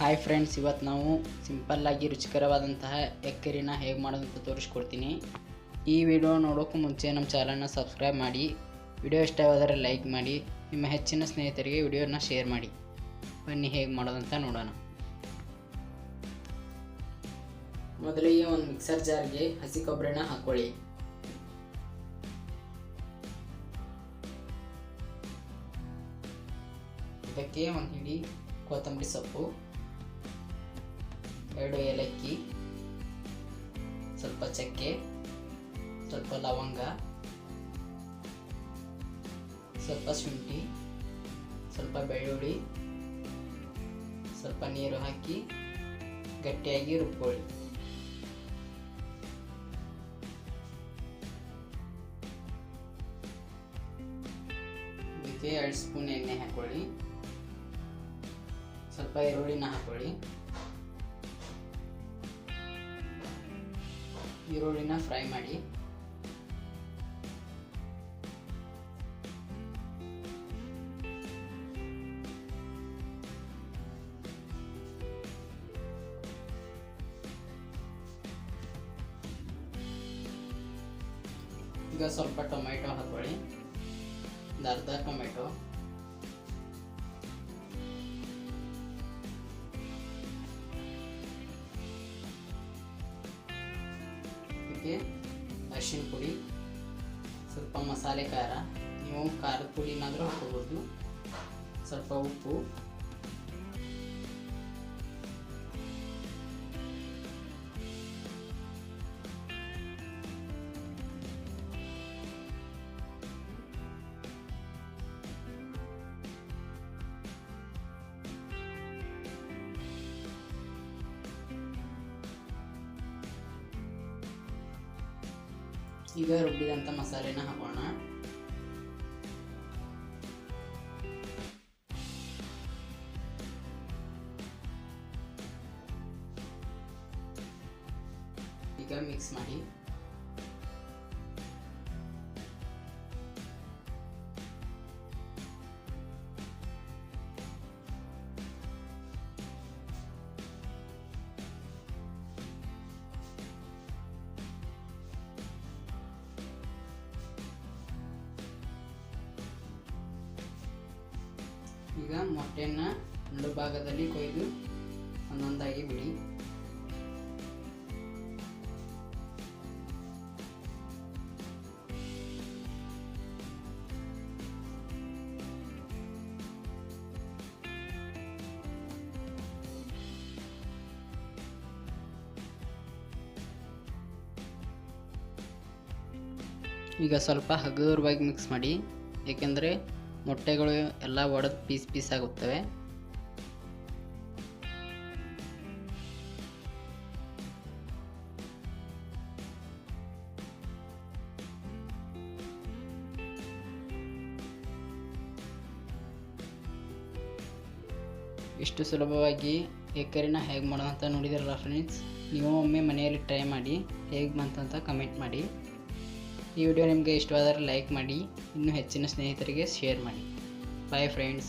Hi friends ಇವತ್ತು ನಾವು ಸಿಂಪಲ್ಲಾಗಿ ರುಚಿಕರವಾದಂತಹ ಎಗ್ ಕರಿನ ಹೇಗೆ ಮಾಡೋದಂತ ತೋರಿಸ್ಕೊಡ್ತೀನಿ. ಈ ವಿಡಿಯೋ ನೋಡೋಕ್ಕೂ ಮುಂಚೆ ನಮ್ಮ ಚಾನಲ್ನ ಸಬ್ಸ್ಕ್ರೈಬ್ ಮಾಡಿ ವಿಡಿಯೋ ಇಷ್ಟವಾದರೆ ಲೈಕ್ ಮಾಡಿ, ನಿಮ್ಮ ಹೆಚ್ಚಿನ ಸ್ನೇಹಿತರಿಗೆ ವಿಡಿಯೋನ ಶೇರ್ ಮಾಡಿ. ಬನ್ನಿ ಹೇಗೆ ಮಾಡೋದಂತ ನೋಡೋಣ. ಮೊದಲಿಗೆ ಒಂದು ಮಿಕ್ಸರ್ ಜಾರ್ಗೆ ಹಸಿ ಕೊಬ್ಬರಿನ ಹಾಕ್ಕೊಳ್ಳಿ ಇದಕ್ಕೆ ಒಂದು ಹಿಡಿ ಕೊತ್ತಂಬರಿ ಸೊಪ್ಪು. ಎರಡು ಏಲಕ್ಕಿ, ಸ್ವಲ್ಪ ಚಕ್ಕೆ, ಸ್ವಲ್ಪ ಲವಂಗ, ಸ್ವಲ್ಪ ಶುಂಠಿ, ಸ್ವಲ್ಪ ಬೆಳ್ಳುಳ್ಳಿ, ಸ್ವಲ್ಪ ನೀರು ಹಾಕಿ ಗಟ್ಟಿಯಾಗಿ ರುಬ್ಕೊಳ್ಳಿ. ಇದಕ್ಕೆ ಎರಡು ಸ್ಪೂನ್ ಎಣ್ಣೆ ಹಾಕೊಳ್ಳಿ. ಸ್ವಲ್ಪ ಈರುಳ್ಳಿನ ಹಾಕೊಳ್ಳಿ. ಈರುಳ್ಳಿನ ಫ್ರೈ ಮಾಡಿ. ಈಗ ಸ್ವಲ್ಪ ಟೊಮೆಟೊ ಹಾಕೊಳ್ಳಿ ಒಂದು ಅರ್ಧ ಟೊಮೆಟೊ. ಇದಕ್ಕೆ ಅರಿಶಿನ ಪುಡಿ ಸ್ವಲ್ಪ ಮಸಾಲೆ ಖಾರ ನೀವು ಖಾರದ ಪುಡಿನಾದರೂ ಹಾಕೋಬೋದು ಸ್ವಲ್ಪ ಉಪ್ಪು. ಈಗ ರುಬ್ಬಿದಂಥ ಮಸಾಲೆನ ಹಾಕೋಣ. ಈಗ ಮಿಕ್ಸ್ ಮಾಡಿ. ಈಗ ಮೊಟ್ಟೆಯನ್ನು ಎರಡು ಭಾಗದಲ್ಲಿ ಕೊಯ್ದು ಒಂದೊಂದಾಗಿ ಬಿಡಿ. ಈಗ ಸ್ವಲ್ಪ ಹಗುರವಾಗಿ ಮಿಕ್ಸ್ ಮಾಡಿ ಏಕೆಂದರೆ ಮೊಟ್ಟೆಗಳು ಎಲ್ಲ ಒಡೆದು ಪೀಸ್ ಪೀಸ್ ಆಗುತ್ತವೆ. ಇಷ್ಟು ಸುಲಭವಾಗಿ ಏಕರಿನ ಹೇಗೆ ಮಾಡೋದಂತ ನೋಡಿದಿರಲ್ಲ ಫ್ರೆಂಡ್ಸ್ ನೀವು ಒಮ್ಮೆ ಮನೆಯಲ್ಲಿ ಟ್ರೈ ಮಾಡಿ ಹೇಗೆ ಬಂತಂತ ಕಮೆಂಟ್ ಮಾಡಿ. ಈ ವಿಡಿಯೋ ನಿಮಗೆ ಇಷ್ಟವಾದರೆ ಲೈಕ್ ಮಾಡಿ ಇನ್ನೂ ಹೆಚ್ಚಿನ ಸ್ನೇಹಿತರಿಗೆ ಶೇರ್ ಮಾಡಿ. Bye friends